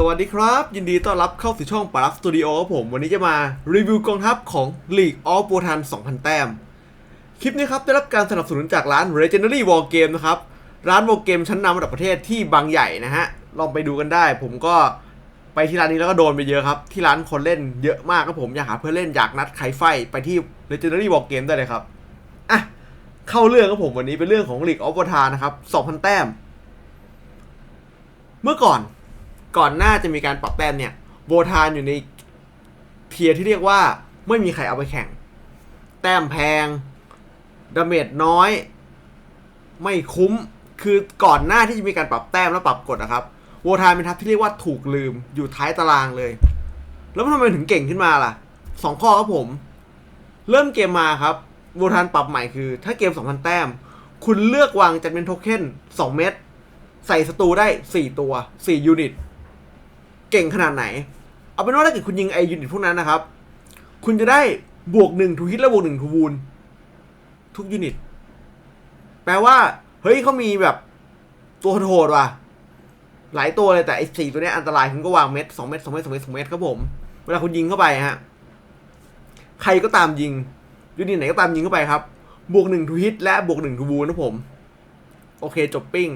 สวัสดีครับ ยินดีต้อนรับเข้าสู่ช่องปารักสตูดิโอผม วันนี้จะมารีวิวกองทัพของ League of b o t a n 2,000 แต้ม คลิปนี้ครับ ได้รับการสนับสนุนจากร้าน Legendary War Game นะครับ ร้าน War Game ชั้นนำระดับประเทศที่บางใหญ่นะฮะ ลองไปดูกันได้ ผมก็ไปที่ร้านนี้แล้วก็โดนไปเยอะครับ ที่ร้านคนเล่นเยอะมากครับผมอยากหาเพื่อนเล่นอยากนัดใครไฟไปที่ Legendary War Game ได้เลยครับอะเข้าเรื่องครับผมวันนี้เป็นเรื่องของ League of b o t a n นะครับ2,000 แต้ม เมื่อก่อน ก่อนหน้าจะมีการปรับแต้มเนี่ยโบทานอยู่ในเทียร์ที่เรียกว่าไม่มีใครเอาไปแข่ง แต้มแพงดาเมจน้อย ไม่คุ้มคือก่อนหน้าที่จะมีการปรับแต้มและปรับกฎนะครับโบทานเป็นทัพที่เรียกว่าถูกลืมอยู่ท้ายตารางเลย แล้วมันทำไมถึงเก่งขึ้นมาล่ะสองข้อครับผม เริ่มเกมมาครับโบทานปรับใหม่คือ ถ้าเกม 2,000 แต้ม คุณเลือกวางจัดเป็นโทเค็น2 เม็ดใส่ศัตรูได้ 4 ตัว 4 ยูนิต เก่งขนาดไหน เอาเป็นว่าถ้าเกิดคุณยิงไอยูนิตพวกนั้นนะครับ คุณจะได้บวกหนึ่งทูฮิตและบวกหนึ่งทูวูนทุกยูนิต แปลว่า เฮ้ยเขามีแบบตัวโหดว่ะ หลายตัวเลยแต่ไอ้สี่ตัวนี้อันตรายคุณก็วางเม็ดสองเม็ดสองเม็ดสองเม็ดสองเม็ดครับผม เวลาคุณยิงเข้าไปฮะ ใครก็ตามยิงยูนิตไหนก็ตามยิงเข้าไปครับ บวกหนึ่งทูฮิตและบวกหนึ่งทูวูนนะผม โอเคจบปิ้ง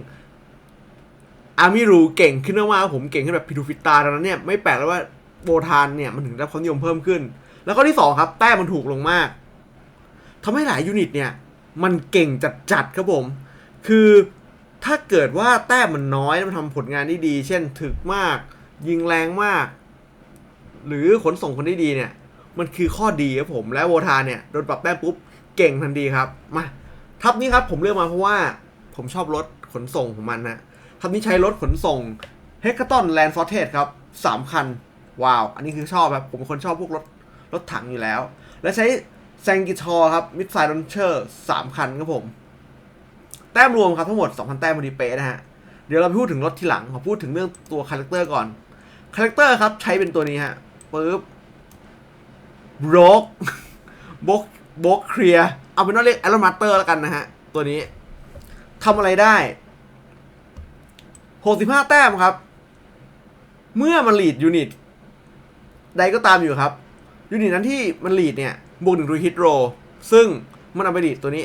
อามิรูเก่งขึ้นมากๆผมเก่งขึ้นแบบพิทูฟิตาดังนั้นเนี่ยไม่แปลกแล้วว่าโบทานเนี่ยมันถึงได้ความนิยมเพิ่มขึ้น แล้วก็ที่สองครับ แต้มมันถูกลงมากทำให้หลายยูนิตเนี่ย มันเก่งจัดๆครับผม คือถ้าเกิดว่าแต้มมันน้อยแล้วมันทำผลงานได้ดี เช่นถึกมาก ยิงแรงมาก หรือขนส่งคนได้ดีเนี่ย มันคือข้อดีครับผมและโบทานเนี่ยโดนปรับแต้มปุ๊บเก่งทันทีครับมาทับนี้ครับผมเลือกมาเพราะว่าผมชอบรถขนส่งของมันนะ ทัพนี้ใช้รถขนส่ง h e c a t o n Land Fortress ครับสามคัน ว้าว อันนี้คือชอบครับ ผมเป็นคนชอบพวกรถรถถังอยู่แล้ว และใช้แซงกิชอครับมิดไซด์ลอนเชอร์สามคันครับผม แต้มรวมครับทั้งหมด 2,000 แต้มพอดีเป๊ะนะฮะ เดี๋ยวเราพูดถึงรถทีหลังขอพูดถึงเรื่องตัวคาแรคเตอร์ก่อน คาแรคเตอร์ครับใช้เป็นตัวนี้ฮะปึ๊บโบรกบกโบกเคลียร์เอาเป็นว่าเรียกแอโรมาเตอร์แล้วกันนะฮะ ตัวนี้ทำอะไรได้ 65 แต้มครับ เมื่อมันลีดยูนิตใดก็ตามอยู่ครับ ยูนิตนั้นที่มันลีดเนี่ย บวกหนึ่งทูฮิตโร ซึ่งมันเอาไปลีดตัวนี้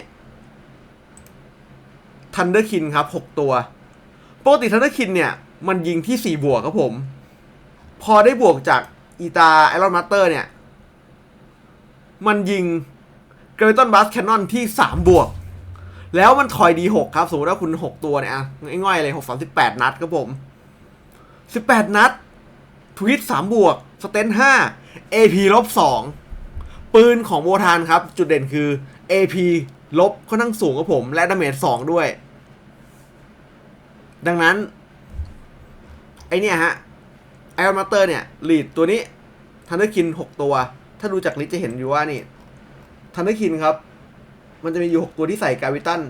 ทันเดอร์คินครับ 6 ตัว ปกติทันเดอร์คินเนี่ย มันยิงที่ 4 บวกครับผม พอได้บวกจากอีตาไอรอนมาสเตอร์เนี่ย มันยิงเกรตันบัสแคนนอนที่ 3 บวก แล้วมันถอยดีหกครับ สมมติว่าคุณหกตัวเนี่ยอะง่ายๆเลยหกสามสิบแปดนัดครับผมสิบแปดนัด ทวิตสามบวก สเตนห้า AP ลบสองปืนของโบทานครับ จุดเด่นคือ AP ลบค่อนข้างสูงครับผม และดาเมจสองด้วย ดังนั้น ไอเนี่ยฮะไอรอนมาเตอร์เนี่ยลีดตัวนี้ทันเดอร์คินหกตัว ถ้าดูจากลิสจะเห็นอยู่ว่านี่ทันเดอร์คินครับ มันจะมีอยู่ 6 ตัวที่ใส่กาวิตัน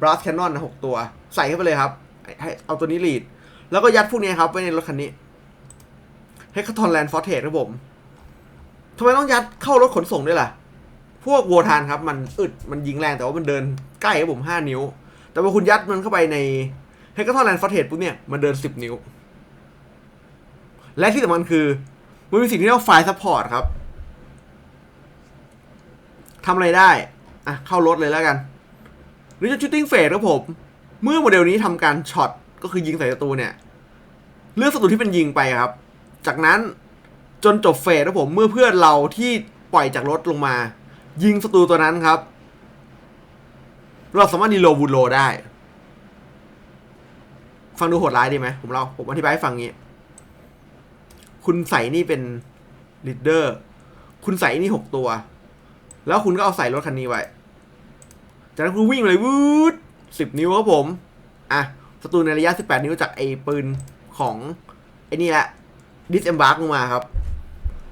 บรัสแคนนอนหกตัว ใส่เข้าไปเลยครับ ให้เอาตัวนี้ลีด แล้วก็ยัดพวกนี้ครับไว้ในรถคันนี้ให้คาทอนแลนด์ฟอร์เทสครับผมทำไมต้องยัดเข้ารถขนส่งด้วยล่ะ พวกวัวทานครับ มันอึดมันยิงแรงแต่ว่ามันเดินใกล้ครับผม5นิ้ว แต่พอคุณยัดมันเข้าไปในเฮก a ทอนแลนด์ฟอร์เทสปุ๊บเนี่ยมันเดิน10นิ้ว และที่สำคัญคือมันมีสิ่งที่เรียกว่าไฟล์ซัพพอร์ตครับทำอะไรได้ อะเข้ารถเลยแล้วกันหรือจะชูตติ้งเฟสครับผม เมื่อโมเดลนี้ทำการช็อตก็คือยิงใส่ศัตรูเนี่ย เลือกศัตรูที่เป็นยิงไปครับ จากนั้นจนจบเฟสครับผมเมื่อเพื่อนเราที่ปล่อยจากรถลงมา ยิงศัตรูตัวนั้นครับ เราสามารถดีโลบูโลได้ ฟังดูโหดร้ายดีไหมผมเราผมอธิบายให้ฟังงี้ คุณใส่นี่เป็นลีดเดอร์ คุณใส่นี่หกตัว แล้วคุณก็เอาใส่รถคันนี้ไว้ จากนั้นคุณวิ่งเลยวืดสิบนิ้วครับผม อะศัตรูในระยะ 18 นิ้วจากไอ้ปืนของไอ้นี่แหละดิสเอมบาร์กลงมาครับ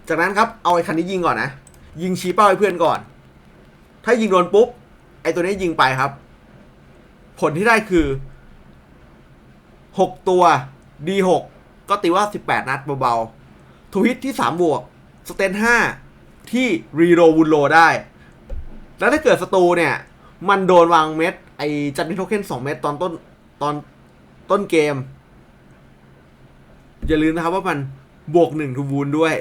จากนั้นครับเอาไอ้คันนี้ยิงก่อนนะ ยิงชี้เป้าให้เพื่อนก่อน ถ้ายิงโดนปุ๊บ ไอ้ตัวนี้ยิงไปครับ ผลที่ได้คือ 6 ตัว D6 ก็ตีว่า 18 นัดเบาๆทวิตที่ 3 บวก สเตน5 ที่รีโรวูลโลได้ แล้วถ้าเกิดศัตรูเนี่ย มันโดนวางเม็ด ไอจัดนิโทเค็นสองเม็ดตอนต้นตอนต้นเกม อย่าลืมนะครับว่ามันบวกหนึ่งทูบูนด้วย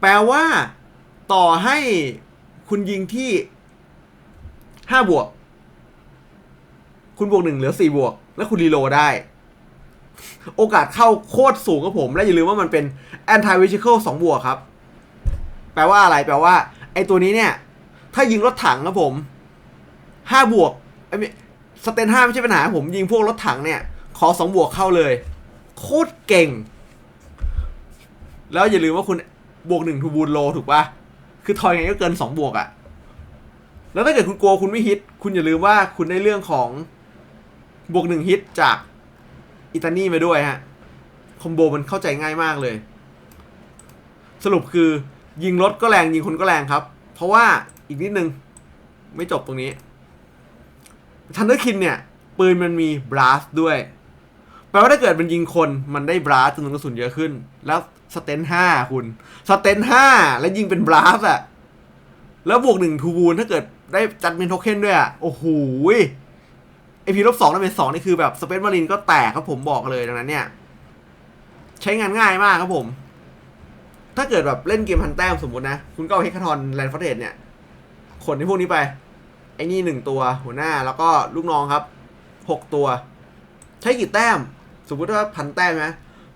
แปลว่าต่อให้คุณยิงที่ห้าบวก คุณบวกหนึ่งเหลือสี่บวก แล้วคุณรีโลได้ โอกาสเข้าโคตรสูงครับผม และอย่าลืมว่ามันเป็น anti vehicle สองบวกครับ แปลว่าอะไรแปลว่า ไอตัวนี้เนี่ย ถ้ายิงรถถังครับผมห้าบวกไอ้สเตนห้าไม่ใช่ปัญหาผมยิงพวกรถถังเนี่ย ขอสองบวกเข้าเลย โคตรเก่ง แล้วอย่าลืมว่าคุณบวกหนึ่งทูบูนโลถูกปะคือทอยไงก็เกินสองบวกอะแล้วถ้าเกิดคุณกลัวคุณไม่ฮิต คุณอย่าลืมว่าคุณได้เรื่องของบวกหนึ่งฮิตจากอิตาลีมาด้วยฮะ คอมโบมันเข้าใจง่ายมากเลย สรุปคือ ยิงรถก็แรงยิงคนก็แรงครับ เพราะว่าอีกนิดนึง ไม่จบตรงนี้ทันเดอร์คินเนี่ย ปืนมันมีบลัสด้วย แปลว่าถ้าเกิดมันยิงคนมันได้บลัสจำนวนกระสุนเยอะขึ้น แล้วสเตนห้าคุณสเตนห้าแล้วยิงเป็นบลัสอะแล้วบวกหนึ่งทูบูนถ้าเกิดได้จัดเป็นโทเค็นด้วยอะโอ้โหไอพีลบสองแล้วเป็นสองนี่คือแบบสเปซมารินก็แตกครับผมบอกเลยดังนั้นเนี่ย ใช้งานง่ายมากครับผม ถ้าเกิดแบบเล่นเกมพันแต้มสมมตินะ คุณก็เอาเฮคาทอนแลนด์ฟอร์เทสเนี่ยขนที่พวกนี้ไป ไอ้นี่หนึ่งตัวหัวหน้าแล้วก็ลูกน้องครับหกตัว ใช้กี่แต้ม สมมติว่าพันแต้มนะ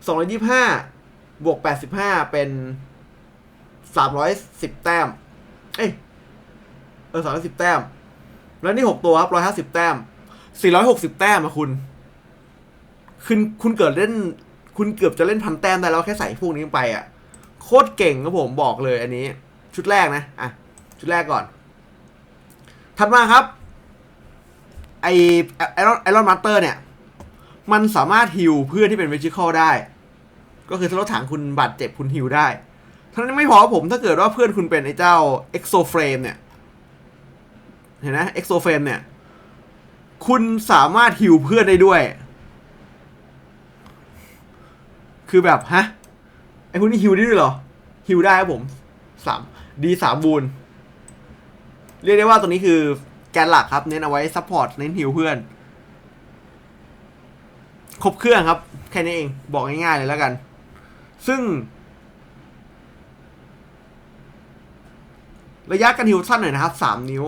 สองร้อยยี่ห้าบวกแปดสิบห้าเป็นสามร้อยสิบแต้ม เอ้ยเออสามร้อยสิบแต้ม แล้วนี่หกตัวครับร้อยห้าสิบแต้มสี่ร้อยหกสิบแต้มอะคุณ คุณ คุณเกิดเล่น คุณเกือบจะเล่นพันแต้มได้แล้วแค่ใส่พวกนี้ไปอะ โคตรเก่งครับผมบอกเลยอันนี้ ชุดแรกนะอะชุดแรกก่อน ถัดมาครับไอไอรอนไอรอนมาสเตอร์เนี่ย มันสามารถฮิลเพื่อนที่เป็นเวจิคอลได้ ก็คือถ้ารถถังคุณบาดเจ็บคุณฮิลได้ท่านั้นไม่พอผมถ้าเกิดว่าเพื่อนคุณเป็นไอ้เจ้าเอ็กโซเฟรมเนี่ย เห็นไหมเอ็กโซเฟรมเนี่ย คุณสามารถฮิลเพื่อนได้ด้วย คือแบบ ฮะ ไอ้พวกนี้ฮิลได้ด้วยเหรอฮิลได้ครับผมสามดีสามบูนเรียกได้ว่าตัวนี้คือแกนหลักครับเน้นเอาไว้ซัพพอร์ตเน้นฮิลเพื่อน ครบเครื่องครับ แค่นี้เองบอกง่ายๆเลยแล้วกัน ซึ่ง ระยะการฮิลสั้นหน่อยนะครับสามนิ้ว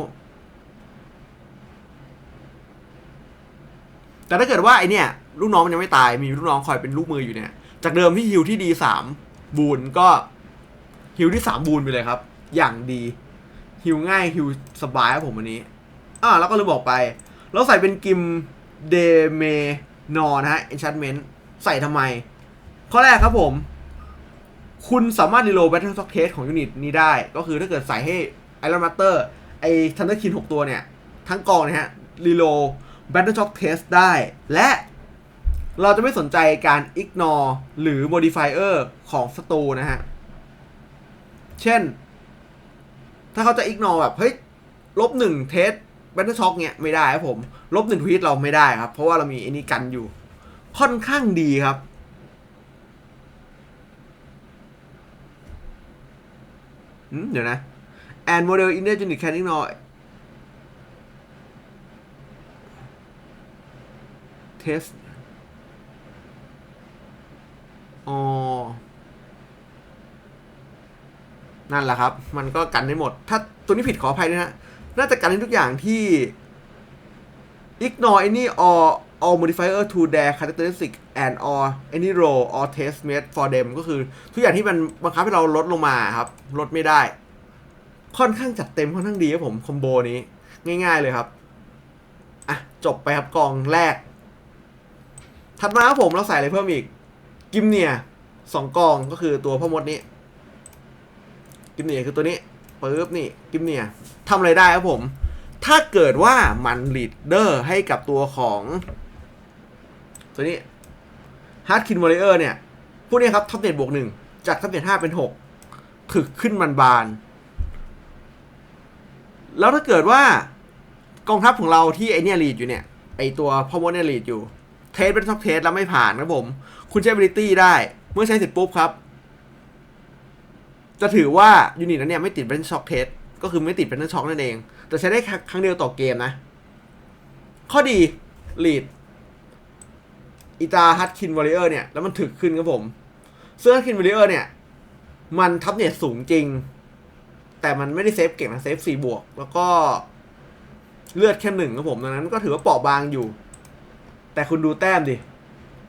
แต่ถ้าเกิดว่าไอเนี่ย ลูกน้องมันยังไม่ตายมีลูกน้องคอยเป็นลูกมืออยู่เนี่ย จากเดิมที่ฮิลที่ดีสาม บูนก็ฮิลที่สามบูนไปเลยครับ อย่างดีฮิวง่ายฮิวสบายครับผมวันนี้อ่าแล้วก็ลืมบอกไป เราใส่เป็นกิมเดเมนอนะฮะ enchantment ใส่ทำไม ข้อแรกครับผม คุณสามารถรีโลด Battle Shock Test ของยูนิตนี้ได้ ก็คือถ้าเกิดใส่ให้ Iron Master ไอ้ Thunder King 6ตัวเนี่ย ทั้งกองนะฮะรีโลด Battle Shock Test ได้ และ เราจะไม่สนใจการ ignore หรือ modifier ของศัตรูนะฮะ เช่น ถ้าเขาจะอิกนอแบบ เฮ้ย ลบหนึ่งเทสแบนเทอร์ช็อคเนี่ยไม่ได้ครับผม ลบหนึ่งทวีตเราไม่ได้ครับ เพราะว่าเรามีไอ้นี่กันอยู่ ค่อนข้างดีครับ เดี๋ยวนะ and model in the unit can ignore test อ๋อ นั่นแหละครับ มันก็กันได้หมด ถ้าตัวนี้ผิดขออภัยด้วยนะ น่าจะกันได้ทุกอย่างที่ ignore any or all modifier to their characteristic and or any roll or test made for them ก็คือ ทุกอย่างที่มันบังคับให้เราลดลงมาครับ ลดไม่ได้ ค่อนข้างจัดเต็มค่อนข้างดีครับผมคอมโบนี้ ง่าย ๆเลยครับ อะ จบไปครับกองแรก ถัดมาครับผมเราใส่อะไรเพิ่มอีก กิมเนียสองกองก็คือตัวพ่อมดนี้ กิมเนียคือตัวนี้ปึ๊บนี่กิมเนียทำอะไรได้ครับผม ถ้าเกิดว่ามันลีดเดอร์ให้กับตัวของ ตัวนี้ฮาร์ดคินวอริเออร์เนี่ยพวกนี้ครับทับเน็ตบวกหนึ่งจากทับเน็ตห้าเป็นหกถึกขึ้นมันบาน แล้วถ้าเกิดว่ากองทัพของเราที่ไอเนี่ยลีดอยู่เนี่ย ไอตัวพ่อมดเนี่ยลีดอยู่ เทสเป็นท็อปเทสแล้วไม่ผ่านครับผม คุณใช้ ability ได้ เมื่อใช้เสร็จปุ๊บครับ จะถือว่ายูนิตนั้นเนี่ยไม่ติดเป็นช็อคเทสก็คือไม่ติดเป็นช็อคนั่นเอง แต่ใช้ได้ครั้งเดียวต่อเกมนะ ข้อดีลีดอีตาฮัตคินวอริเออร์เนี่ย แล้วมันถึกขึ้นครับผมเซึ่งฮัตคินวอริเออร์เนี่ย มันทับเน็ตสูงจริง แต่มันไม่ได้เซฟเก่งนะเซฟสี่บวก แล้วก็เลือดแค่หนึ่งครับผมดังนั้นก็ถือว่าเปราะบางอยู่ แต่คุณดูแต้มดิ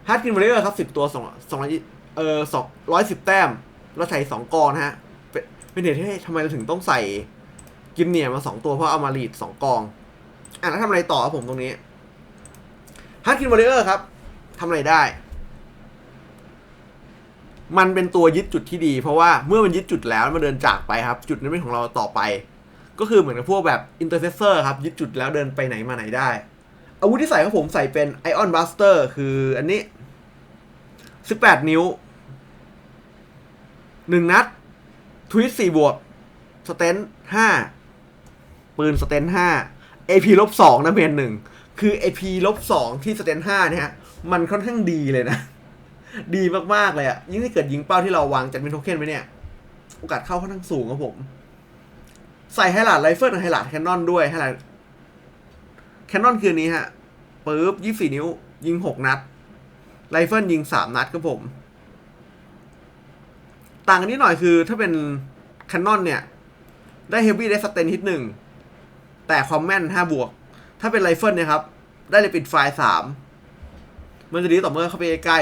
ฮัตกินวอริเออร์ครับสิบตัวสองสองร้อยเออสองร้อยสิบแต้ม แล้วใส่สองกองนะฮะ เป็นเหตุที่ทำไมเราถึงต้องใส่กิมเนียมาสองตัวเพราะเอามาลีดสองกอง อะแล้วทำอะไรต่อครับผมตรงนี้ฮัตกินวอริเออร์ครับทำอะไรได้ มันเป็นตัวยึดจุดที่ดี เพราะว่าเมื่อมันยึดจุดแล้วมันเดินจากไปครับ จุดนั้นเป็นของเราต่อไป ก็คือเหมือนกับพวกแบบอินเตอร์เซสเซอร์ครับยึดจุดแล้วเดินไปไหนมาไหนได้ อาวุธที่ใส่ของผมใส่เป็นไอออนบัสเตอร์คืออันนี้ 18 นิ้ว 1 นัด ทวิต4บวก สเตน5ปืนสเตน5 AP ลบ2นะเมนหนึ่งคือ AP ลบ2ที่สเตน5เนี่ยมันค่อนข้างดีเลยนะ ดีมาก ๆ เลยอะยิ่งถ้าเกิดยิงเป้าที่เราวางจัดเป็นโทเค็นไว้เนี่ย โอกาสเข้าค่อนข้างสูงครับผม ใส่ไฮไลท์ไรเฟิลกับไฮไลท์แคนนอนด้วยไฮไลท์ แคนนอนคือนนี้ฮะปึ๊บยี่สี่นิ้ว ยิงหกนัด ไรเฟิลยิงสามนัดครับผม ต่างกันนิดหน่อยคือถ้าเป็นแคนนอนเนี่ย ได้เฮฟวี่ได้สเตนฮิตหนึ่งแต่ความแม่นห้าบวก ถ้าเป็นไรเฟิลเนี่ยครับ ได้เลยปิดไฟล์สามมันจะดีต่อเมื่อเข้าไปใกล้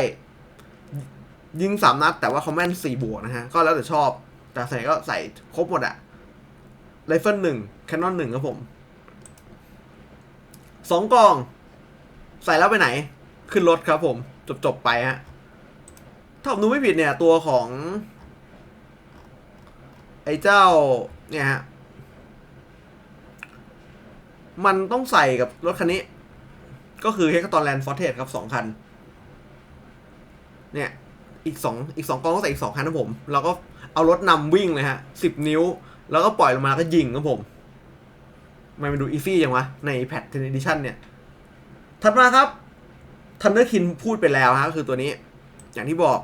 ยิงสามนัด แต่ว่าคอมแมนสี่บวกนะฮะ ก็แล้วแต่ชอบ แต่ใส่ก็ใส่ครบหมดอะไรเฟิลหนึ่งแคนนอนหนึ่งครับผม สองกล่อง ใส่แล้วไปไหน ขึ้นรถครับผม จบจบๆไปฮะถ้าผมดูไม่ผิดเนี่ย ตัวของ ไอ้เจ้า เนี่ยฮะ มันต้องใส่กับรถคันนี้ ก็คือเฮกตอนแลนด์ฟอร์เทสครับสองคัน เนี่ย อีกสองอีกสองกองก็ใส่อีกสองคันนะผม แล้วก็เอารถนำวิ่งเลยฮะสิบนิ้ว แล้วก็ปล่อยลงมาแล้วก็ยิงครับผม มันมันดูอีซี่ยังวะ ในแพทเทนดิชันเนี่ย ถัดมาครับทันเดอร์คินพูดไปแล้วฮะก็คือตัวนี้ อย่างที่บอก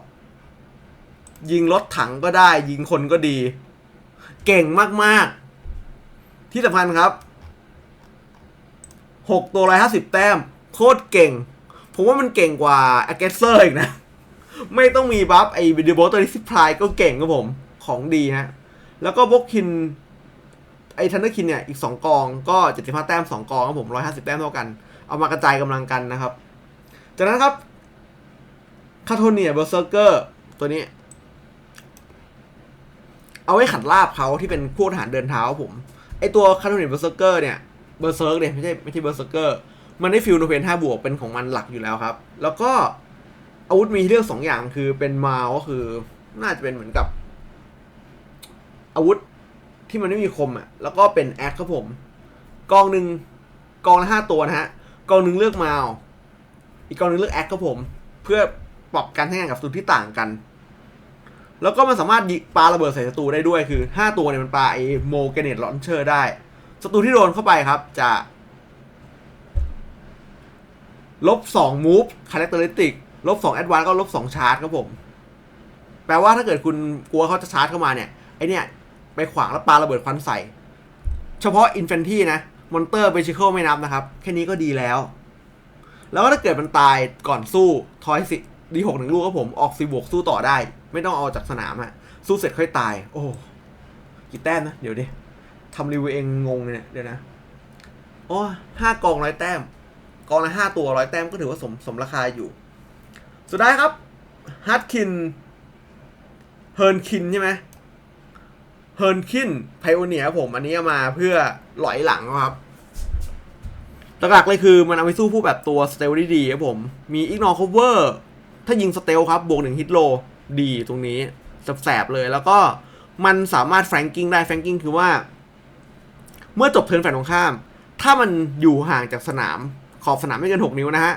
ยิงรถถังก็ได้ ยิงคนก็ดี เก่งมาก ๆ ที่สำคัญครับหกตัวร้อยห้าสิบแต้ม โคตรเก่ง ผมว่ามันเก่งกว่า a g g r e s s o r อีกนะ ไม่ต้องมีบัฟไอ้วิดีโอตัวนี้ซิพลายก็เก่งครับผม ของดีฮะ แล้วก็บล็อกคิน ไอ้ทันเดอร์คินเนี่ยอีก 2 กองก็75แต้ม 2 กองครับผม 150 แต้มเท่ากัน เอามากระจายกำลังกันนะครับ จากนั้นครับคาโทเนียเบอร์เซอร์เกอร์ตัวนี้ เอาไว้ขัดลาบเขาที่เป็นพวกทหารเดินเท้าผม ไอตัวคาโทเนียเบอร์เซอร์เกอร์เนี่ยเบอร์เซิร์เนี่ยไม่ใช่ไม่ใช่เบอร์เซอร์เกอร์มันได้ฟิลโนเพน5บวกเป็นของมันหลักอยู่แล้วครับ แล้วก็อาวุธมีเลือกสองอย่างคือเป็นมาก็คือ น่าจะเป็นเหมือนกับ อาวุธ ที่มันไม่มีคมอะ แล้วก็เป็นแอคครับผม กองหนึ่งกองละห้าตัวนะฮะ กองหนึ่งเลือกมาลอีกกองหนึ่งเลือกแอคครับผม เพื่อปรับการใช้งานกับศัตรูที่ต่างกัน แล้วก็มันสามารถปาระเบิดใส่ศัตรูได้ด้วยคือห้าตัวเนี่ยมันปาไอโมเกเนตลอนเชอร์ได้ศัตรูที่โดนเข้าไปครับจะลบสองมูฟคาแรคเตอร์ติกลบสองแอดวานก็ลบสองชาร์จครับผม แปลว่าถ้าเกิดคุณกลัวเขาจะชาร์จเข้ามาเนี่ย ไอเนี่ย ไปขวางแล้วปาระเบิดควันใส่ เฉพาะอินเฟนที่นะ มอนเตอร์เบชิเคิลไม่นับนะครับ แค่นี้ก็ดีแล้ว แล้วก็ถ้าเกิดมันตายก่อนสู้ทอยสิดีหกหนึ่งลูกก็ผมออกซีบวกสู้ต่อได้ ไม่ต้องเอาจากสนามอะสู้เสร็จค่อยตาย โอ้กี่แต้มนะ เดี๋ยวดิทำรีวิวเองงงเลยเนี่ยเดี๋ยวนะโอ้ห้ากองร้อยแต้ม กองละห้าตัวร้อยแต้มก็ถือว่าสมสมราคาอยู่ สุดท้ายครับฮัตคินเฮิร์นคินใช่ไหม เฮิร์นคินไพโอเนียผมอันนี้มาเพื่อหลอยหลังครับหลักๆเลยคือมันเอาไปสู้ผู้แบบตัวสเตลได้ดีครับผม มีอีกนอ c คเวอร์ถ้ายิงสเตลครับบวกหนึ่งฮิตโลดีตรงนี้แสบๆเลย แล้วก็มันสามารถแฟรงกิ้งได้แฟรงกิ้งคือว่า เมื่อจบเทิร์นฝ่ายตรงข้าม ถ้ามันอยู่ห่างจากสนามขอบสนามไม่เกิน 6 นิ้วนะฮะ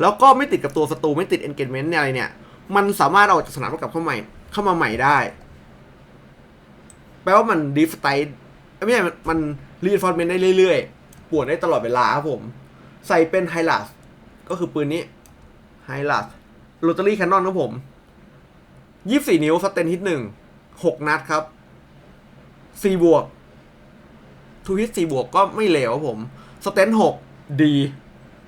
แล้วก็ไม่ติดกับตัวศัตรูไม่ติด engagement เนี่ยอะไรเนี่ย มันสามารถเอาจากสนามแล้วกลับเข้าใหม่เข้ามาใหม่ได้ แปลว่ามันดีฟไตไม่ใช่มันรีฟอร์เมนได้เรื่อยๆ ปวดได้ตลอดเวลาครับผม ใส่เป็นไฮลัสก็คือปืนนี้ไฮลัสโรตารี่แคนนอนครับผมยี่สี่นิ้วสเตนฮิตหนึ่งหกนัดครับสี่บวกทูฮิตสี่บวกก็ไม่เหลวครับผมสเตนหกดี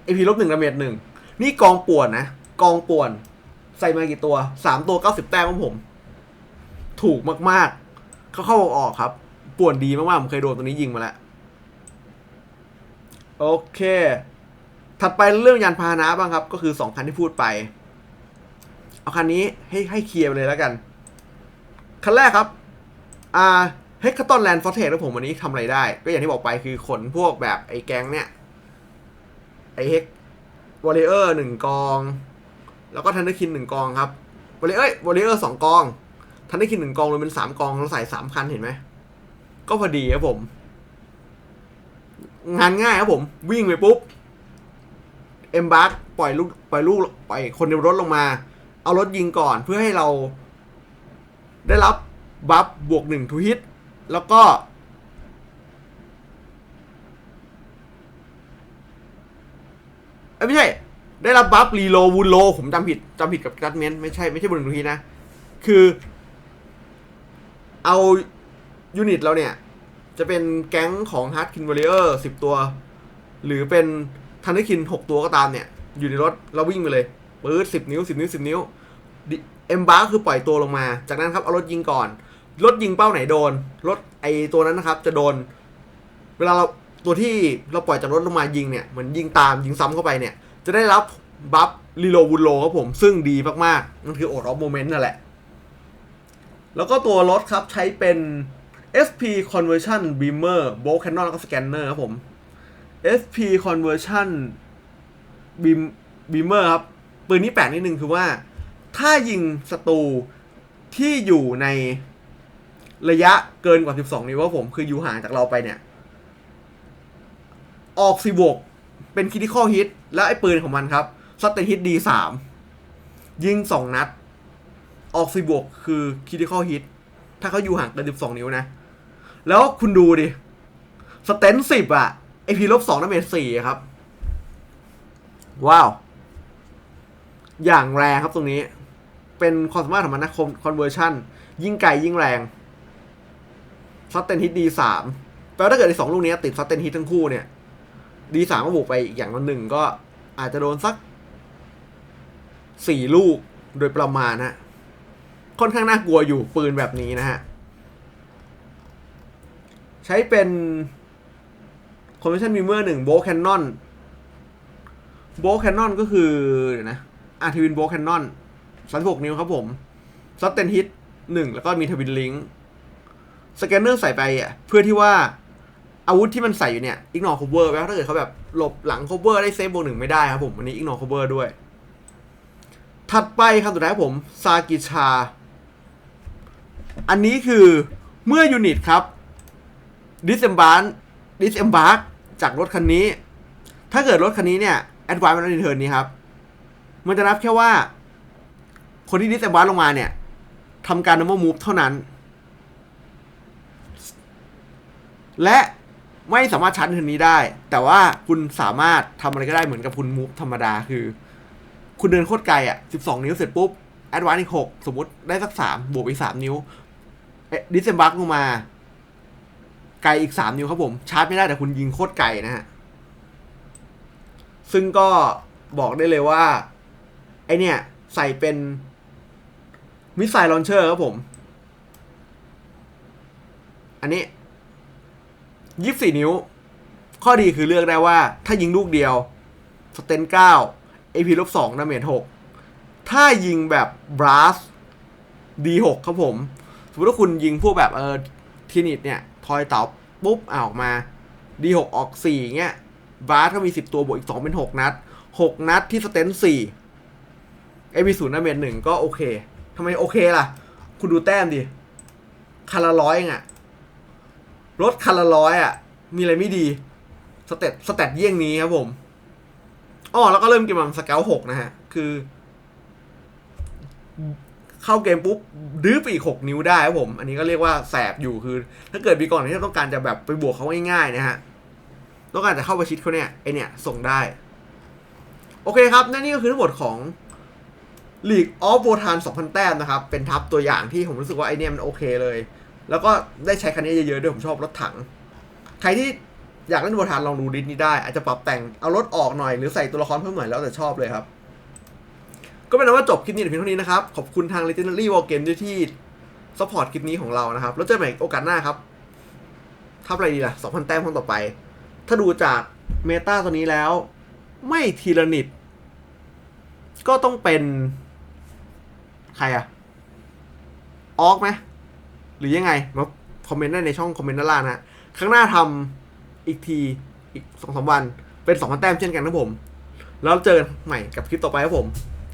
เอพีลบหนึ่งดาเมจหนึ่งนี่กองป่วดนะ กองป่วน ใส่มากี่ตัวสามตัวเก้าสิบแต้มของผม ถูกมากๆ เข้าเข้าออกครับป่วนดีมากๆผมเคยโดนตัวนี้ยิงมาแล้วโอเค ถัดไปเรื่องยานพาหนะบ้างครับ ก็คือสองคันที่พูดไป เอาคันนี้ให้ให้เคลียร์ไปเลยแล้วกัน คันแรกครับ อ่าเฮกคาตอนแลนด์ฟอร์เทสแล้วผมวันนี้ทำอะไรได้ ก็อย่างที่บอกไปคือขนพวกแบบไอ้แก๊งเนี่ย ไอ้เฮกวอลเลเยอร์หนึ่งกอง แล้วก็ทันเดอร์คินหนึ่งกองครับวอลเลเยอร์วอลเลเยอร์สองกอง ทันเดอร์คินหนึ่งกองรวมเป็นสามกองเราใส่สามคันเห็นไหม ก็พอดีครับผม งานง่ายครับผม วิ่งไปปุ๊บ เอ็มบัคปล่อยลูกปล่อยลูกปล่อยคนในรถลงมา เอารถยิงก่อนเพื่อให้เรา ได้รับบัฟบวกหนึ่งทูฮิต แล้วก็เอ้ไม่ใช่ ได้รับบัฟรีโลวูโล ผมจำผิดจำผิดกับจัดเมนไม่ใช่ไม่ใช่บนหนึ่งทูฮิตนะ คือ เอายูนิตเราเนี่ย จะเป็นแก๊งของฮาร์ดคินวอลเลอร์สิบตัว หรือเป็นทันเดอร์คินหกตัวก็ตามเนี่ย อยู่ในรถเราวิ่งไปเลยปื๊ดสิบนิ้วสิบนิ้วสิบนิ้วเอ็มบาร์คือปล่อยตัวลงมา จากนั้นครับเอารถยิงก่อน รถยิงเป้าไหนโดน รถไอตัวนั้นนะครับ จะโดน เวลาเราตัวที่เราปล่อยจากรถลงมายิงเนี่ยเหมือนยิงตามยิงซ้ำเข้าไปเนี่ย จะได้รับบัฟรีโลวูโลครับผม ซึ่งดีมากๆนั่นคือโอดออฟโมเมนต์นั่นแหละ แล้วก็ตัวรถครับใช้เป็น SP Conversion Beamer Bolt Cannon แล้วก็ Scanner ครับผม SP Conversion Beam Beamer ครับ ปืนนี้แปลกนิดนึงคือว่า ถ้ายิงศัตรูที่อยู่ในระยะเกินกว่า 12 นิ้วครับผม คืออยู่ห่างจากเราไปเนี่ย ออกสิบวกเป็นคิ t ิคอฮิต แล้วไอ้ปืนของมันครับสเตฮิตดีสามยิง2นัด ออกสิบวกคือคิ t ิคอ l ฮิตถ้าเขาอยู่ห่างเกิน12นิ้วนะ แล้วคุณดูดิ สเตนสิบอะไอพีลบสองน้ำเมจสี่ครับ ว้าว อย่างแรงครับตรงนี้ เป็นความสามารถของมันนะคอนเวอร์ชันยิ่งไกลยิ่งแรงซัตเตนฮิตดีสามแปลว่าถ้าเกิดในสองลูกนี้ติดซัตเตนฮิตทั้งคู่เนี่ย ดีสามก็บวกไปอีกอย่างละหนึ่งก็อาจจะโดนสักสี่ลูกโดยประมาณฮะ ค่อนข้างน่ากลัวอยู่ปืนแบบนี้นะฮะ ใช้เป็น Convention Beamer หนึ่งโบแคนนอนโบแคนนอนก็คือเดี๋ยวนะอาทวินโบแคนนอน36นิ้วครับผมซัตเตนฮิตหนึ่งแล้วก็มีทวินลิงสแกนเนอร์ใส่ไปอะเพื่อที่ว่าอาวุธที่มันใส่อยู่เนี่ยอิกนอร์คเวอร์แปลว่าถ้าเกิดเขาแบบหลบหลังค v เวอร์ได้เซฟโบหนึ่งไม่ได้ครับผมอันนี้อิกนอร์คเวอร์ด้วย ถัดไปครับสุดท้ายครับผมซากิชา อันนี้คือเมื่อยูนิตครับดิสเอมบาร์ดิสเอมบาร์จากรถคันนี้ ถ้าเกิดรถคันนี้เนี่ยแอดวานซ์มันเทิร์นนี้ครับ มันจะนับแค่ว่า คนที่ดิสเอมบาร์ลงมาเนี่ยทำการ normal move เท่านั้น และไม่สามารถชาร์จเทิร์นนี้ได้ แต่ว่าคุณสามารถทำอะไรก็ได้เหมือนกับคุณมูฟธรรมดาคือ คุณเดินโคตรไกลอะ 12 นิ้วเสร็จปุ๊บแอดวานซ์อีก6สมมติได้สัก 3 บวกอีก 3 นิ้ว ดิสเซมบักลงมา ไกลอีก3นิ้วครับผม ชาร์จไม่ได้แต่คุณยิงโคตรไกลนะฮะ ซึ่งก็บอกได้เลยว่า ไอเนี่ย ใส่เป็น มิสไซล์ลอนเชอร์ครับผม อันนี้24นิ้ว ข้อดีคือเลือกได้ว่า ถ้ายิงลูกเดียว สเตน9 AP ลบ2ดาเมจ6ถ้ายิงแบบบรัส D6 ครับผม มมติว่าคุณยิงพวกแบบเออทีนิตเนี่ยทอยเต่าปุ๊บอ่าออกมา D6 ออก4เงี้ยบรัสก็มี10ตัวบวกอีก2เป็น6นัด6นัดที่สเตน4 AP 0ดาเมจ1ก็โอเคทำไมโอเคล่ะ คุณดูแต้มดิคันละร้อยเองอะรถคันละร้อยอะ มีอะไรไม่ดี สเตตสเตตเยี่ยงนี้ครับผมอ๋อแล้วก็เริ่มเกมมาสเกลหกนะฮะ คือ เข้าเกมปุ๊บดื้อไปอีกหกนิ้วได้ครับผม อันนี้ก็เรียกว่าแสบอยู่คือ ถ้าเกิดมีก่อนที่ต้องการจะแบบไปบวกเขาง่ายๆนะฮะต้องการจะเข้าไปชิดเขาเนี่ยไอเนี่ยส่งได้ โอเคครับนั่นนี่ก็คือทั้งหมดของ League of v o t a n 2,000 แต้มนะครับ เป็นทับตัวอย่างที่ผมรู้สึกว่าไอเนี่ยมันโอเคเลย แล้วก็ได้ใช้คันนี้เยอะๆด้วยผมชอบรถถัง ใครที่อยากเล่นโบทานลองดูดิสนี้ได้อาจจะปรับแต่งเอารถออกหน่อยหรือใส่ตัวละครเพิ่มหน่อยแล้วแต่ชอบเลยครับ ก็เป็นว่าจบคลิปนี้แต่เพียงเท่านี้นะครับ ขอบคุณทาง Legendary War Game ด้วยที่ซัพพอร์ตคลิปนี้ของเรานะครับ แล้วเจอกันใหม่โอกาสหน้าครับทับอะไรดีล่ะ2,000 แต้มคนต่อไป ถ้าดูจากเมตาตัวนี้แล้ว ไม่ทีละนิด ก็ต้องเป็น ใครอะออกไหมหรือยังไง มาคอมเมนต์ได้ในช่องคอมเมนต์ด้านล่างนะข้งหน้าทำอีกทีอีกสองสามวัน เป็นสองพันแต้มเช่นกันนะผม แล้วเจอกันใหม่กับคลิปต่อไปครับผม